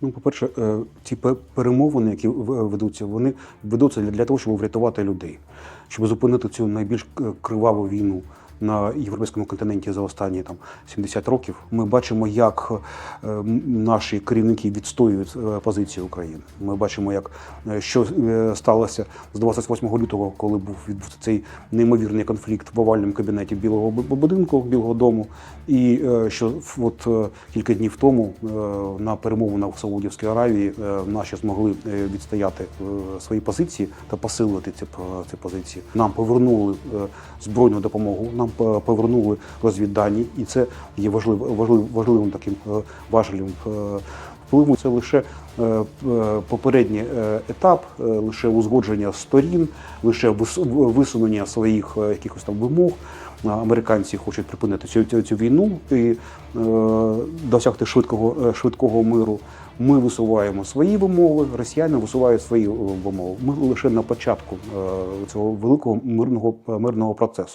Ну, по-перше, е, ці пе- перемовини, які ведуться, вони ведуться для- для того, щоб врятувати людей, щоб зупинити цю найбільш е, криваву війну на європейському континенті за останні там 70 років. Ми бачимо, як е, наші керівники відстоюють е, позицію України. Ми бачимо, як е, що сталося з 28 лютого, коли був відбувся цей неймовірний конфлікт в овальному кабінеті Білого будинку Білого Дому, і що от кілька днів тому на перемовинах в Саудівській Аравії наші змогли відстояти свої позиції та посилити ці, ці позиції. Нам повернули збройну допомогу, нам е, повернули розвіддані, і це є важлив, важлив, важливим таким е, важелем е, впливу. Це лише попередній етап, лише узгодження сторін, лише вис- висунення своїх якихось там вимог. Американці хочуть припинити цю, цю, війну і досягти швидкого, швидкого миру. Ми висуваємо свої вимови, росіяни висувають свої вимови. Ми лише на початку цього великого мирного мирного процесу.